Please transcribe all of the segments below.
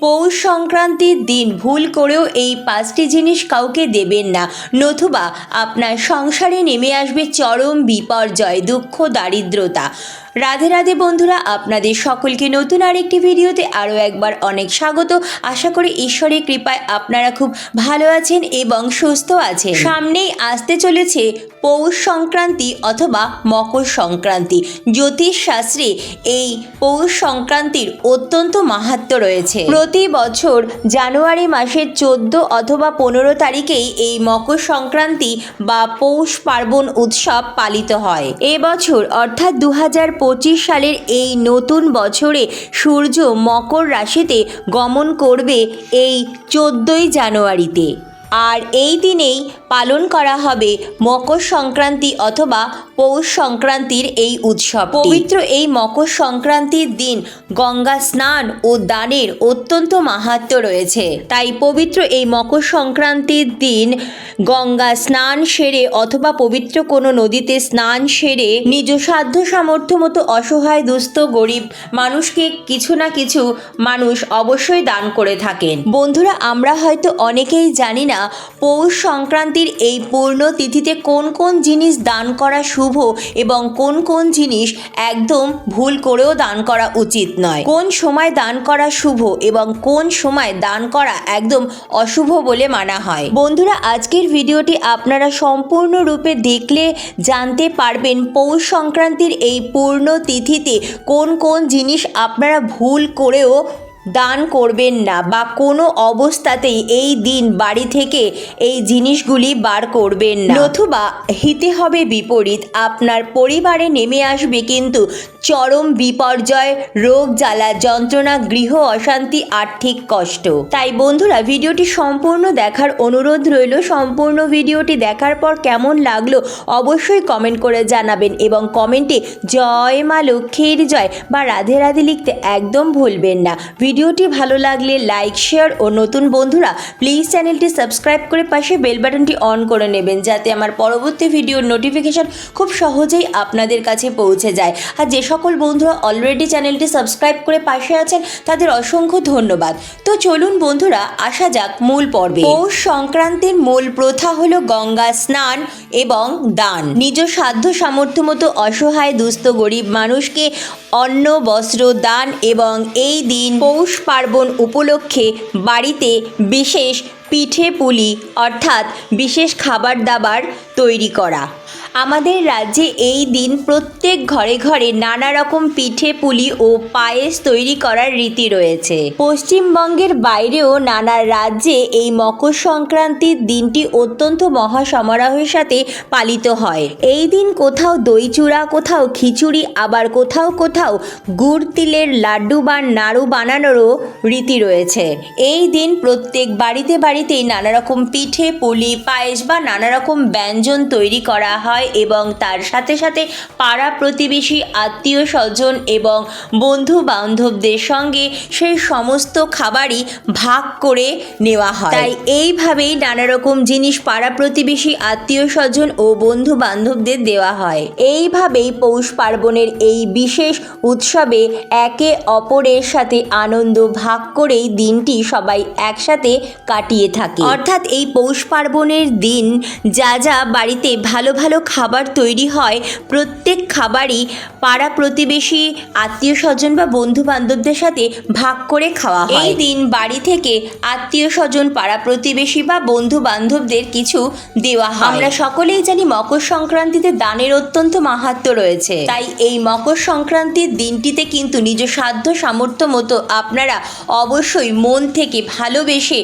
পৌষ সংক্রান্তির দিন ভুল করেও এই পাঁচটি জিনিস কাউকে দেবেন না। নতুবা আপনার সংসারে নেমে আসবে চরম বিপর্যয়, দুঃখ, দারিদ্রতা। রাধে রাধে বন্ধুরা, আপনাদের সকলকে নতুন আরেকটি ভিডিওতে আরও একবার অনেক স্বাগত। আশা করি ঈশ্বরের কৃপায় আপনারা খুব ভালো আছেন এবং সুস্থ আছেন। সামনেই আসতে চলেছে পৌষ সংক্রান্তি অথবা মকর সংক্রান্তি। জ্যোতিষ শাস্ত্রে এই পৌষ সংক্রান্তির অত্যন্ত মাহাত্ম রয়েছে। প্রতি বছর জানুয়ারি মাসের চোদ্দ অথবা পনেরো তারিখেই এই মকর সংক্রান্তি বা পৌষ পার্বণ উৎসব পালিত হয়। এবছর অর্থাৎ দু হাজার পঁচিশ সালের এই নতুন বছরে সূর্য মকর রাশিতে গমন করবে এই চোদ্দোই জানুয়ারিতে। আর এই দিনেই পালন করা হবে মকর সংক্রান্তি অথবা পৌষ সংক্রান্তির এই উৎসব পবিত্র এই মকর সংক্রান্তির দিন গঙ্গা স্নান ও দানের অত্যন্ত মাহাত্ম্য রয়েছে। তাই পবিত্র এই মকর সংক্রান্তির দিন গঙ্গা স্নান সেরে অথবা পবিত্র কোনো নদীতে স্নান সেরে নিজ সাধ্য সামর্থ্য মতো অসহায়, দুস্থ, গরিব মানুষকে কিছু না কিছু মানুষ অবশ্যই দান করে থাকেন। বন্ধুরা, আমরা হয়তো অনেকেই জানি না পৌষ সংক্রান্তির এই পূর্ণ তিথিতে কোন কোন জিনিস দান করা শুভ এবং কোন কোন জিনিস একদম ভুল করেও দান করা উচিত নয়? কোন সময় দান করা শুভ এবং কোন সময় দান করা একদম অশুভ বলে মানা হয়? বন্ধুরা, আজকের ভিডিওটি আপনারা সম্পূর্ণরূপে দেখলে জানতে পারবেন পৌষ সংক্রান্তির এই পূর্ণ তিথিতে কোন কোন জিনিস আপনারা ভুল করেও দান করবেন না বা কোনো অবস্থাতেই এই দিন বাড়ি থেকে এই জিনিসগুলি বার করবেন না। নতুবা হিতে হবে বিপরীত, আপনার পরিবারে নেমে আসবে কিন্তু চরম বিপর্যয়, রোগ, জ্বালা, যন্ত্রণা, গৃহ অশান্তি, আর্থিক কষ্ট। তাই বন্ধুরা, ভিডিওটি সম্পূর্ণ দেখার অনুরোধ রইল। সম্পূর্ণ ভিডিওটি দেখার পর কেমন লাগল অবশ্যই কমেন্ট করে জানাবেন এবং কমেন্টে জয় মা লক্ষ্মীর জয় বা রাধে রাধে লিখতে একদম ভুলবেন না। ভিডিওটি ভালো লাগলে লাইক, শেয়ার ও নতুন বন্ধুরা প্লিজ চ্যানেলটি সাবস্ক্রাইব করে পাশে বেল বাটনটি অন করে নেবেন যাতে আমার পরবর্তী ভিডিওর নোটিফিকেশন খুব সহজেই আপনাদের কাছে পৌঁছে যায়। আর যে সকল বন্ধুরা অলরেডি চ্যানেলটি সাবস্ক্রাইব করে পাশে আছেন, তাদের অসংখ্য ধন্যবাদ। তো চলুন বন্ধুরা, আসা যাক মূল পর্বে। পৌষ সংক্রান্তির মূল প্রথা হল গঙ্গা স্নান এবং দান। নিজ সাধ্য সামর্থ্য মতো অসহায় দুস্থ গরিব মানুষকে অন্ন, বস্ত্র, দান এবং এই দিন পৌষ পার্বণ উপলক্ষে বাড়িতে বিশেষ পিঠে পুলি অর্থাৎ বিশেষ খাবার দাবার তৈরি করা। আমাদের রাজ্যে এই দিন প্রত্যেক ঘরে ঘরে নানা রকম পিঠে পুলি ও পায়েস তৈরি করার রীতি রয়েছে। পশ্চিমবঙ্গের বাইরেও নানা রাজ্যে এই মকর সংক্রান্তির দিনটি অত্যন্ত মহাসমারোহের সাথে পালিত হয়। এই দিন কোথাও দই চূড়া কোথাও খিচুড়ি, আবার কোথাও কোথাও গুড় তিলের লাড্ডু বা নাড়ু বানানোরও রীতি রয়েছে। এই দিন প্রত্যেক বাড়িতে বাড়িতেই নানা রকম পিঠে, পুলি, পায়েস বা নানা রকম ব্যঞ্জন তৈরি করা হয়। এবং তার সাথে সাথে পাড়া প্রতিবেশী, আত্মীয় স্বজন এবং বন্ধু বান্ধবদের সঙ্গে সেই সমস্ত খাবারই ভাগ করে নেওয়া হয়। তাই এইভাবেই নানা রকম জিনিস পাড়া প্রতিবেশী, আত্মীয় স্বজন ও বন্ধু বান্ধবদের দেওয়া হয়। এইভাবেই পৌষ পার্বণের এই বিশেষ উৎসবে একে অপরের সাথে আনন্দ ভাগ করেই দিনটি সবাই একসাথে কাটিয়ে থাকে। অর্থাৎ এই পৌষ পার্বণের দিন যা যা বাড়িতে ভালো ভালো খাবার তৈরি হয় প্রত্যেক খাবারই পাড়া প্রতিবেশী আত্মীয় স্বজন বা বন্ধু বান্ধবদের সাথে ভাগ করে খাওয়া হয়। এই দিন বাড়ি থেকে আত্মীয় স্বজন পাড়া প্রতিবেশী বা বন্ধু বান্ধবদের কিছু দেওয়া হয়। আমরা সকলেই জানি মকর সংক্রান্তিতে দানের অত্যন্ত মাহাত্ম্য রয়েছে। তাই এই মকর সংক্রান্তির দিনটিতে কিন্তু নিজ সাধ্য সামর্থ্য মতো আপনারা অবশ্যই মন থেকে ভালোবেসে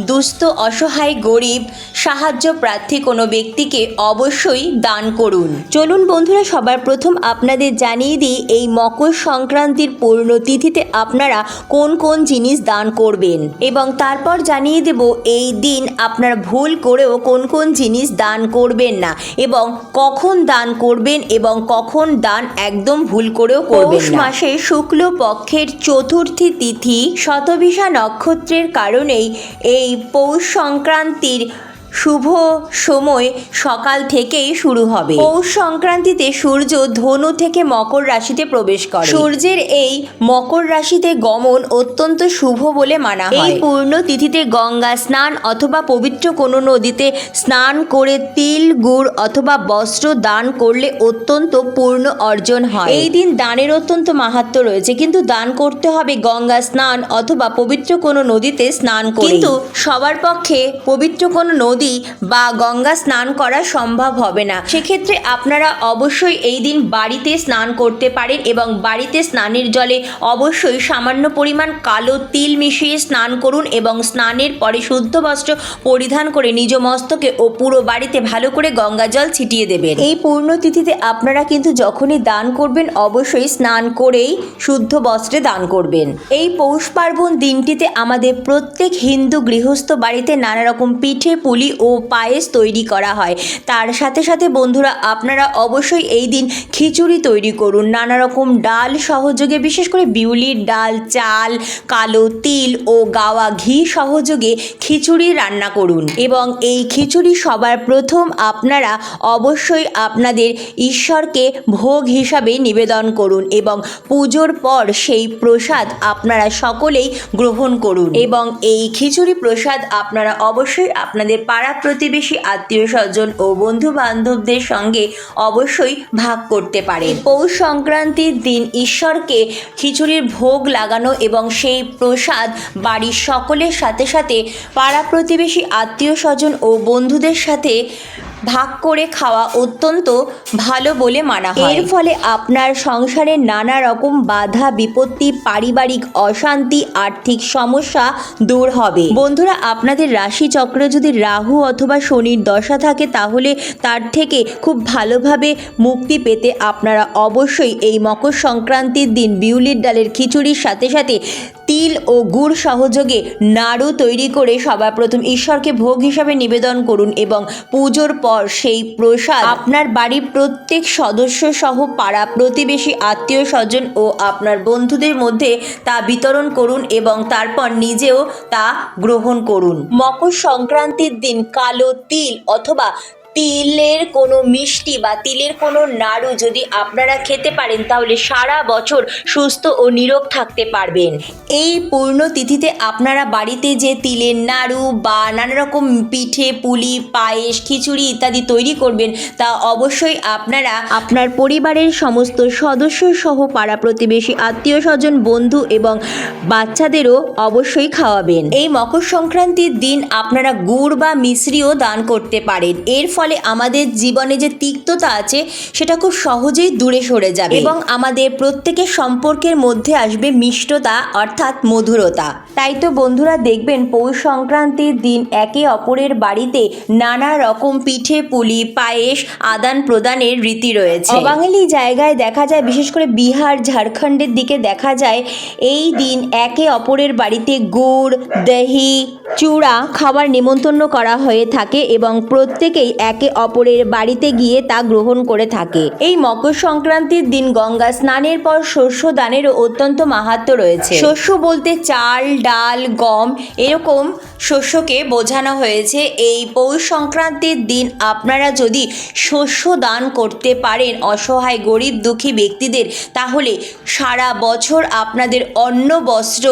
দুস্থ, অসহায়, গরিব সাহায্য প্রার্থী কোনো ব্যক্তিকে অবশ্যই দান করুন। চলুন বন্ধুরা, সবার প্রথম আপনাদের জানিয়ে দিই, এই মকর সংক্রান্তির পূর্ণ তিথিতে আপনারা কোন কোন জিনিস দান করবেন? এবং তারপর জানিয়ে দেব, এই দিন আপনারা ভুল করেও কোন কোন জিনিস দান করবেন না। এবং কখন দান করবেন এবং কখন দান একদম ভুল করেও করবেন না। মাসে শুক্ল পক্ষের চতুর্থী তিথি শতভিষা নক্ষত্রের কারণেই এই পৌষ সংক্রান্তির শুভ সময় সকাল থেকেই শুরু হবে। পৌষ সংক্রান্তিতে সূর্য ধনু থেকে মকর রাশিতে প্রবেশ করে। সূর্যের এই মকর রাশিতে গমন অত্যন্ত শুভ বলে মানা হয়। এই পূর্ণ তিথিতে গঙ্গা স্নান অথবা পবিত্র কোনো নদীতে স্নান করে তিল, গুড় অথবা বস্ত্র দান করলে অত্যন্ত পূর্ণ অর্জন হয়। এই দিন দানের অত্যন্ত মাহাত্ম্য রয়েছে। কিন্তু দান করতে হবে গঙ্গা স্নান অথবা পবিত্র কোনো নদীতে স্নান করে কিন্তু সবার পক্ষে পবিত্র কোনো নদী বা গঙ্গা স্নান করা সম্ভব হবে না, সেক্ষেত্রে আপনারা অবশ্যই এই দিন বাড়িতে স্নান করতে পারেন এবং বাড়িতে স্নানের জলে অবশ্যই সামান্য পরিমাণ কালো তিল মিশিয়ে স্নান করুন এবং স্নানের পরে শুদ্ধ বস্ত্র পরিধান করে নিজ মস্তকে ও পুরো বাড়িতে ভালো করে গঙ্গা জল ছিটিয়ে দেবেন। এই পূর্ণতিথিতে আপনারা কিন্তু যখনই দান করবেন, অবশ্যই স্নান করেই শুদ্ধ বস্ত্রে দান করবেন। এই পৌষ পার্বণ দিনটিতে আমাদের প্রত্যেক হিন্দু গৃহস্থ বাড়িতে নানা রকম পিঠে, পুলি ও পায়েস তৈরি করা হয়। তার সাথে সাথে বন্ধুরা, আপনারা অবশ্যই এই দিন খিচুড়ি তৈরি করুন। নানা রকম ডাল সহযোগে, বিশেষ করে বিউলির ডাল, চাল, কালো তিল ও গাওয়া ঘি সহযোগে খিচুড়ি রান্না করুন। এবং এই খিচুড়ি সবার প্রথম আপনারা অবশ্যই আপনাদের ঈশ্বরকে ভোগ হিসাবে নিবেদন করুন এবং পুজোর পর সেই প্রসাদ আপনারা সকলেই গ্রহণ করুন। এবং এই খিচুড়ি প্রসাদ আপনারা অবশ্যই আপনাদের পাড়া প্রতিবেশী আত্মীয় স্বজন ও বন্ধু বান্ধবদের সঙ্গে অবশ্যই ভাগ করতে পারে পৌষ সংক্রান্তির দিন ঈশ্বরকে খিচুড়ির ভোগ লাগানো এবং সেই প্রসাদ বাড়ির সকলের সাথে সাথে পাড়া প্রতিবেশী আত্মীয় স্বজন ও বন্ধুদের সাথে ভাগ করে খাওয়া অত্যন্ত ভালো বলে মানা হয়। এর ফলে আপনার সংসারে নানা রকম বাধা, বিপত্তি, পারিবারিক অশান্তি, আর্থিক সমস্যা দূর হবে। বন্ধুরা, আপনাদের রাশি চক্রে যদি রাহু অথবা শনির দশা থাকে, তাহলে তার থেকে খুব ভালোভাবে মুক্তি পেতে আপনারা অবশ্যই এই মকর সংক্রান্তির দিন বিউলির ডালের খিচুড়ির সাথে সাথে তিল ও গুড় সহযোগে নাড়ু তৈরি করে সবার প্রথম ঈশ্বরকে ভোগ হিসাবে নিবেদন করুন এবং পুজোর পর সেই প্রসাদ আপনার বাড়ির প্রত্যেক সদস্য সহ পাড়া প্রতিবেশী, আত্মীয় স্বজন ও আপনার বন্ধুদের মধ্যে তা বিতরণ করুন এবং তারপর নিজেও তা গ্রহণ করুন। মকর সংক্রান্তির দিন কালো তিল অথবা তিলের কোনো মিষ্টি বা তিলের কোনো নাড়ু যদি আপনারা খেতে পারেন, তাহলে সারা বছর সুস্থ ও নিরোগ থাকতে পারবেন। এই পূর্ণ তিথিতে আপনারা বাড়িতে যে তিলের নাড়ু বা নানা রকম পিঠে, পুলি, পায়েস, খিচুড়ি ইত্যাদি তৈরি করবেন, তা অবশ্যই আপনারা আপনার পরিবারের সমস্ত সদস্য সহ পাড়া প্রতিবেশী, আত্মীয় স্বজন, বন্ধু এবং বাচ্চাদেরও অবশ্যই খাওয়াবেন। এই মকর সংক্রান্তির দিন আপনারা গুড় বা মিশ্রিও দান করতে পারেন। এর ফলে আমাদের জীবনে যে তিক্ততা আছে সেটা খুব সহজেই দূরে সরে যাবে। এবং আমাদের প্রত্যেকের সম্পর্কের মধ্যে আসবে মিষ্টতা অর্থাৎ মধুরতা। তাই তো বন্ধুরা দেখবেন পৌষ সংক্রান্তির দিন একে অপরের বাড়িতে নানা রকম পিঠে পুলি পায়েস আদান প্রদানের রীতি রয়েছে। অবাঙালি জায়গায় দেখা যায় বিশেষ করে বিহার ঝাড়খণ্ডের দিকে দেখা যায় এই দিন একে অপরের বাড়িতে গুড় দহি চূড়া খাবার নিমন্ত্রণ করা হয়ে থাকে এবং প্রত্যেকেই একে অপরের বাড়িতে গিয়ে তা গ্রহণ করে থাকে। এই মকর সংক্রান্তির দিন গঙ্গা স্নানের পর শস্য দানেরও অত্যন্ত মাহাত্ম্য রয়েছে। শস্য বলতে চাল, ডাল, গম এরকম শস্যকে বোঝানো হয়েছে। এই পৌষ সংক্রান্তির দিন আপনারা যদি শস্য দান করতে পারেন অসহায়, গরিব, দুঃখী ব্যক্তিদের, তাহলে সারা বছর আপনাদের অন্ন, বস্ত্র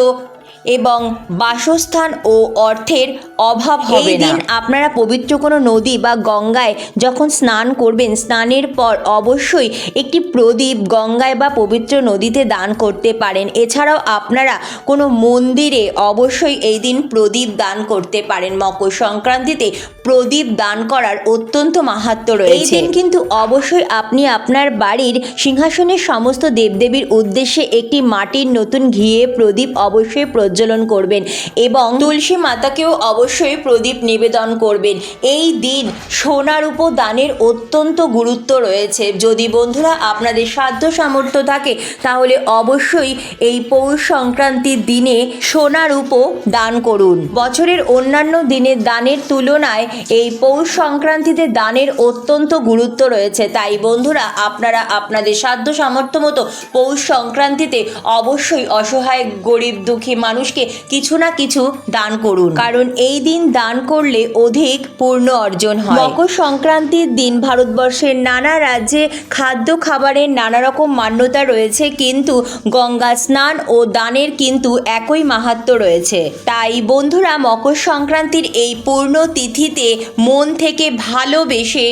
এবং বাসস্থান ও অর্থের অভাব হবে না। দিন আপনারা পবিত্র কোনো নদী বা গঙ্গায় যখন স্নান করবেন স্নানের পর অবশ্যই একটি প্রদীপ গঙ্গায় বা পবিত্র নদীতে দান করতে পারেন এছাড়াও আপনারা কোনো মন্দিরে অবশ্যই এই দিন প্রদীপ দান করতে পারেন মকর সংক্রান্তিতে প্রদীপ দান করার অত্যন্ত মাহাত্ম্য রয়েছে। এই দিন কিন্তু অবশ্যই আপনি আপনার বাড়ির সিংহাসনের সমস্ত দেবদেবীর উদ্দেশ্যে একটি মাটির নতুন ঘিয়ে প্রদীপ অবশ্যই প্রজ্বলন করবেন এবং তুলসী মাতাকেও অবশ্যই প্রদীপ নিবেদন করবেন। এই দিন সোনার উপর দানের অত্যন্ত গুরুত্ব রয়েছে। যদি বন্ধুরা আপনাদের সাধ্য সামর্থ্য থাকে তাহলে অবশ্যই এই পৌষ সংক্রান্তির দিনে সোনার উপো দান করুন। বছরের অন্যান্য দিনের দানের তুলনায় এই পৌষ সংক্রান্তিতে দানের অত্যন্ত গুরুত্ব রয়েছে। তাই বন্ধুরা, আপনারা আপনাদের সাধ্য সামর্থ্য মতো পৌষ সংক্রান্তিতে অবশ্যই অসহায়, গরিব, দুঃখী মানুষকে কিছু না কিছু দান করুন। কারণ এই দিন দান করলে অধিক পূর্ণ অর্জন হয়। মকর সংক্রান্তির দিন ভারতবর্ষের নানা রাজ্যে খাদ্য, খাবারের নানা রকম মান্যতা রয়েছে, কিন্তু গঙ্গা স্নান ও দানের কিন্তু একই মাহাত্ম্য রয়েছে। তাই বন্ধুরা, মকর সংক্রান্তির এই পূর্ণ তিথিতে মন থেকে ভালোবেসে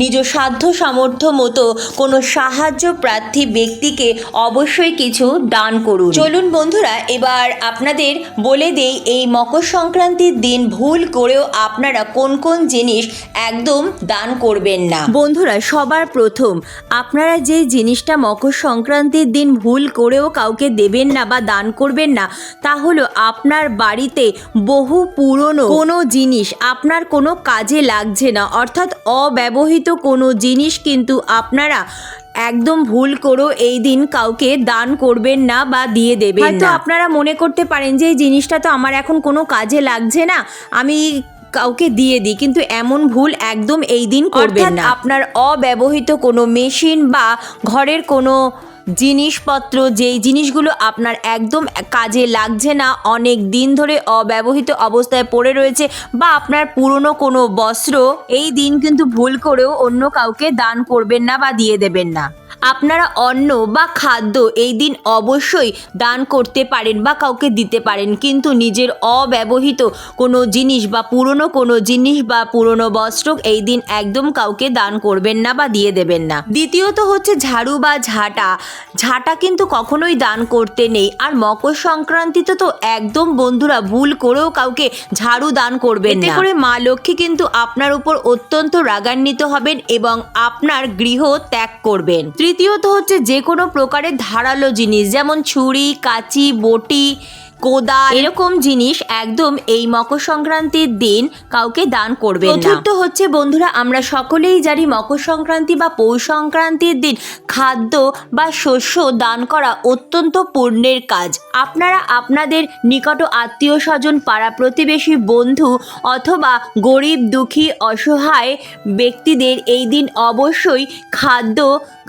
নিজ সাধ্য সামর্থ্য মতো কোনো সাহায্য প্রার্থী ব্যক্তিকে অবশ্যই কিছু দান করুন। চলুন বন্ধুরা, এবার আপনাদের বলে দেই, এই মকর সংক্রান্তির দিন ভুল করেও আপনারা কোন কোন জিনিস একদম দান করবেন না। বন্ধুরা, সবার প্রথম, আপনারা যে জিনিসটা মকর সংক্রান্তির দিন ভুল করেও কাউকে দেবেন না বা দান করবেন না, তা হলো আপনার বাড়িতে বহু পুরনো কোনো জিনিস, আপনার কোনো কাজে লাগছে না। অর্থাৎ অব্যবহৃত কোনো জিনিস কিন্তু আপনারা একদম ভুল করেও এই দিন কাউকে দান করবেন না বা দিয়ে দেবেন হয়তো আপনারা মনে করতে পারেন যে এই জিনিসটা তো আমার এখন কোনো কাজে লাগছে না আমি কাউকে দিয়ে দিই। কিন্তু এমন ভুল একদম এই দিন করবেন না। আপনার অব্যবহৃত কোনো মেশিন বা ঘরের কোনো জিনিসপত্র, যেই জিনিসগুলো আপনার একদম কাজে লাগছে না, অনেক দিন ধরে অব্যবহৃত অবস্থায় পড়ে রয়েছে বা আপনার পুরনো কোনো বস্ত্র, এই দিন কিন্তু ভুল করেও অন্য কাউকে দান করবেন না বা দিয়ে দেবেন না। আপনারা অন্ন বা খাদ্য এই দিন অবশ্যই দান করতে পারেন বা কাউকে দিতে পারেন। কিন্তু নিজের অব্যবহৃত কোনো জিনিস বা পুরনো কোনো জিনিস বা পুরনো বস্ত্র এই দিন একদম কাউকে দান করবেন না বা দিয়ে দেবেন না। দ্বিতীয়ত হচ্ছে ঝাড়ু বা ঝাঁটা। ঝাঁটা কিন্তু কখনোই দান করতে নেই। আর মকর সংক্রান্তিতে তো একদম বন্ধুরা ভুল করেও কাউকে ঝাড়ু দান করবেন না। এতে করে মা লক্ষ্মী কিন্তু আপনার উপর অত্যন্ত রাগান্বিত হবেন এবং আপনার গৃহ ত্যাগ করবেন। তৃতীয়ত হচ্ছে যে কোনো প্রকারের ধারালো জিনিস, যেমন ছুরি, কাঁচি, বটি কোদা এরকম জিনিস একদম এই মকর সংক্রান্তির দিন কাউকে দান করবে চতুর্থ হচ্ছে, বন্ধুরা, আমরা সকলেই জানি মকর সংক্রান্তি বা পৌষ সংক্রান্তির দিন খাদ্য বা শস্য দান করা অত্যন্ত পুণ্যের কাজ। আপনারা আপনাদের নিকট আত্মীয় স্বজন, পাড়া প্রতিবেশী, বন্ধু অথবা গরিব, দুঃখী, অসহায় ব্যক্তিদের এই দিন অবশ্যই খাদ্য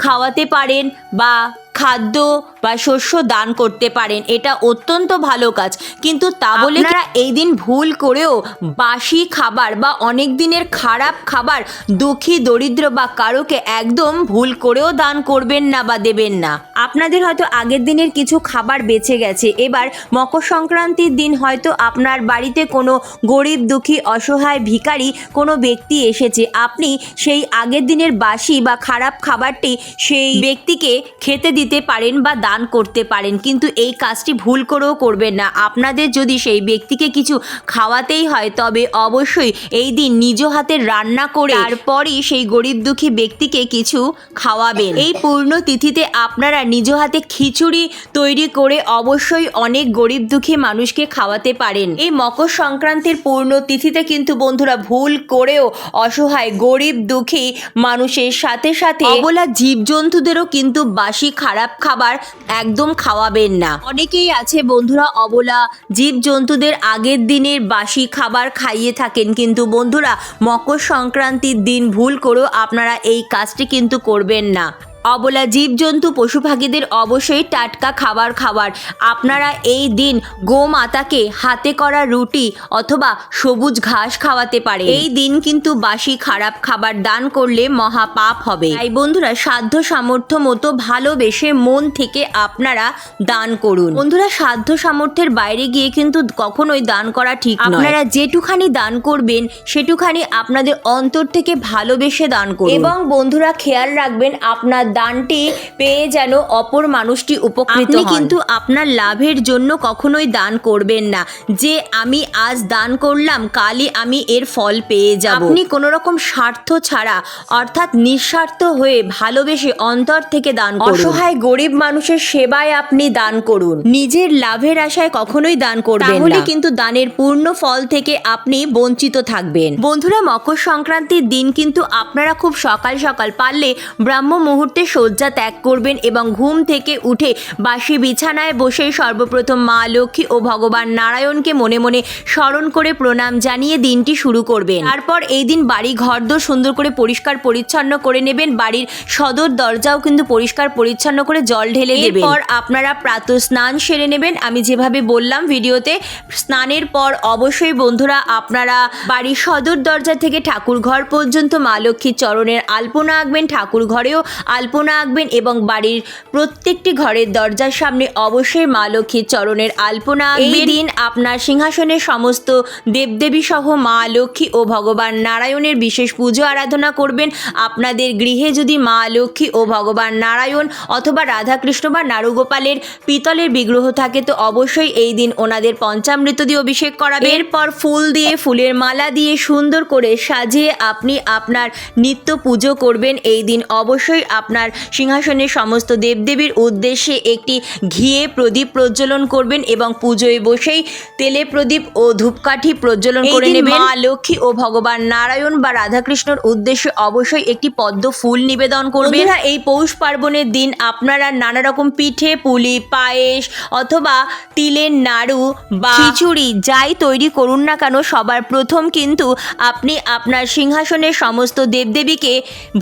খাওয়াতে পারেন বা খাদ্য বা শস্য দান করতে পারেন এটা অত্যন্ত ভালো কাজ। কিন্তু তা বলে আপনারা এই দিন ভুল করেও বাসি খাবার বা অনেক দিনের খারাপ খাবার দুঃখী দরিদ্র বা কারোকে একদম ভুল করেও দান করবেন না বা দেবেন না। আপনাদের হয়তো আগের দিনের কিছু খাবার বেঁচে গেছে এবার মকর সংক্রান্তির দিন হয়তো আপনার বাড়িতে কোনো গরিব দুঃখী অসহায় ভিখারি কোনো ব্যক্তি এসেছে আপনি সেই আগের দিনের বাসি বা খারাপ খাবারটি সেই ব্যক্তিকে খেতে দিতে পারেন বা দান করতে পারেন, কিন্তু এই কাজটি ভুল করেও করবেন না। আপনাদের যদি সেই ব্যক্তিকে কিছু খাওয়াতেই হয়, তবে অবশ্যই এই দিন নিজ হাতে রান্না করে তারপরই সেই গরিব দুঃখী ব্যক্তিকে কিছু খাওয়াবেন। এই পূর্ণ তিথিতে আপনারা নিজ হাতে খিচুড়ি তৈরি করে অবশ্যই অনেক গরিব দুঃখী মানুষকে খাওয়াতে পারেন। এই মকর সংক্রান্তির পূর্ণ তিথিতে কিন্তু বন্ধুরা ভুল করেও অসহায় গরিব দুঃখী মানুষের সাথে সাথে অবলা জীবজন্তুদেরও কিন্তু বাসি খারাপ খাবার একদম খাওয়াবেন না। অনেকেই আছে বন্ধুরা অবলা, জীবজন্তুদের আগের দিনের বাসি খাবার খাইয়ে থাকেন। কিন্তু বন্ধুরা মকর সংক্রান্তির দিন ভুল করেও আপনারা এই কাজটি কিন্তু করবেন না। অবলা জীবজন্তু পশু পাখিদের অবশ্যই টাটকা খাবার খাবার আপনারা এই দিন গোমাতাকে হাতে করা রুটি অথবা সবুজ ঘাস খাওয়াতে পারে এই দিন কিন্তু বাসি খারাপ খাবার দান করলে মহা পাপ হবে। তাই বন্ধুরা, সাধ্য সামর্থ্য মতো ভালোবেসে মন থেকে আপনারা দান করুন। বন্ধুরা, সাধ্য সামর্থ্যের বাইরে গিয়ে কিন্তু কখনোই দান করা ঠিক আপনারা যেটুখানি দান করবেন, সেটুখানি আপনাদের অন্তর থেকে ভালোবেসে দান করুন। এবং বন্ধুরা, খেয়াল রাখবেন, আপনার দানটি পেয়ে যেন অপর মানুষটি উপকৃত আপনি কিন্তু আপনার লাভের জন্য কখনোই দান করবেন না। যে আমি আজ দান করলাম কালই আমি এর ফল পেয়ে যাব। আপনি কোনো রকম স্বার্থ ছাড়া অর্থাৎ নিঃস্বার্থ হয়ে ভালোবেসে অন্তর থেকে দান করুন। অসহায় গরিব মানুষের সেবায় আপনি দান করুন। নিজের লাভের আশায় কখনোই দান করবেন তাহলে কিন্তু দানের পূর্ণ ফল থেকে আপনি বঞ্চিত থাকবেন। বন্ধুরা মকর সংক্রান্তির দিন কিন্তু আপনারা খুব সকাল সকাল পারলে ব্রাহ্ম মুহূর্তে মুহূর্তে শয্যা ত্যাগ করবেন এবং ঘুম থেকে উঠে বাসি বিছানায় বসে সর্বপ্রথম মা লক্ষ্মী ও ভগবান নারায়ণকে মনে মনে স্মরণ করে প্রণাম জানিয়ে দিনটি শুরু করবেন। তারপর এই দিন বাড়ি ঘরদোর সুন্দর করে পরিষ্কার পরিচ্ছন্ন করে নেবেন। বাড়ির সদর দরজাও কিন্তু পরিষ্কার পরিচ্ছন্ন করে জল ঢেলে দেবেন। এরপর আপনারা প্রাতঃ স্নান সেরে নেবেন। আমি যেভাবে বললাম ভিডিওতে স্নানের পর অবশ্যই বন্ধুরা আপনারা বাড়ির সদর দরজা থেকে ঠাকুর ঘর পর্যন্ত মা লক্ষ্মীর চরণের আলপনা আঁকবেন। ঠাকুর ঘরেও আলপনা আঁকবেন এবং বাড়ির প্রত্যেকটি ঘরের দরজার সামনে অবশ্যই মা লক্ষ্মীর চরণের আলপনা এই দিন আপনার সিংহাসনের সমস্ত দেবদেবী সহ মা লক্ষ্মী ও ভগবান নারায়ণের বিশেষ পুজো আরাধনা করবেন। আপনাদের গৃহে যদি মা লক্ষ্মী ও ভগবান নারায়ণ অথবা রাধাকৃষ্ণ বা নারুগোপালের পিতলের বিগ্রহ থাকে তো অবশ্যই এই দিন ওনাদের পঞ্চামৃত দিয়ে অভিষেক করাবেন। এরপর ফুল দিয়ে ফুলের মালা দিয়ে সুন্দর করে সাজিয়ে আপনি আপনার নিত্য পুজো করবেন। এই দিন অবশ্যই আপনার সিংহাসনের সমস্ত দেবদেবীর উদ্দেশ্যে একটি ঘিয়ে প্রদীপ প্রজ্বলন করবেন এবং পুজোয় বসেই তেলে প্রদীপ ও ধূপকাঠি প্রজ্বলন করে নেবেন। মা লক্ষ্মী ও ভগবান নারায়ণ বা রাধাকৃষ্ণর উদ্দেশ্যে অবশ্যই একটি পদ্ম ফুল নিবেদন করবেন। এই পৌষ পার্বণের দিন আপনারা নানা রকম পিঠে পুলি পায়েস অথবা তিলের নাড়ু বা খিচুড়ি যাই তৈরি করুন না কেন সবার প্রথম কিন্তু আপনি আপনার সিংহাসনের সমস্ত দেবদেবীকে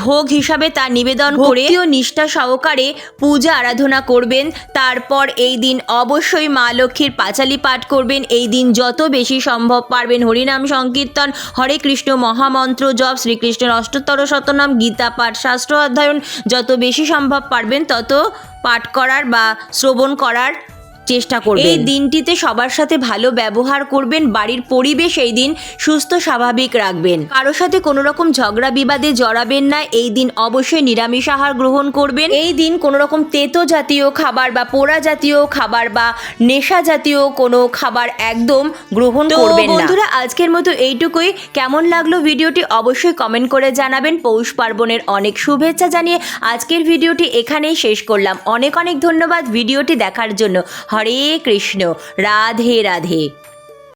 ভোগ হিসাবে তা নিবেদন করে নিষ্ঠা সহকারে পূজা আরাধনা করবেন। তারপর এই দিন অবশ্যই মা লক্ষ্মীর পাঁচালি পাঠ করবেন। এই দিন যত বেশি সম্ভব পারবেন। হরিনাম সংকীর্তন হরে কৃষ্ণ মহামন্ত্র জপ শ্রীকৃষ্ণের অষ্টোত্তর শতনাম গীতা পাঠ শাস্ত্র অধ্যয়ন যত বেশি সম্ভব পারবেন তত পাঠ করার বা শ্রবণ করার চেষ্টা করবেন। এই দিনটিতে সবার সাথে ভালো ব্যবহার করবেন বাড়ির পরিবেশ এই দিন সুস্থ স্বাভাবিক রাখবেন। কারোর সাথে কোনো রকম ঝগড়া বিবাদে জড়াবেন না এই দিন অবশ্যই নিরামিষ আহার গ্রহণ করবেন। এই দিন কোনো রকম তেতো জাতীয় খাবার বা পোড়া জাতীয় খাবার বা নেশা জাতীয় কোনো খাবার একদম গ্রহণ করবেন না। বন্ধুরা আজকের মতো এইটুকুই। কেমন লাগল ভিডিওটি অবশ্যই কমেন্ট করে জানাবেন। পৌষ পার্বণের অনেক শুভেচ্ছা জানিয়ে আজকের ভিডিওটি এখানেই শেষ করলাম। অনেক অনেক ধন্যবাদ ভিডিওটি দেখার জন্য। হরে কৃষ্ণ রাধে রাধে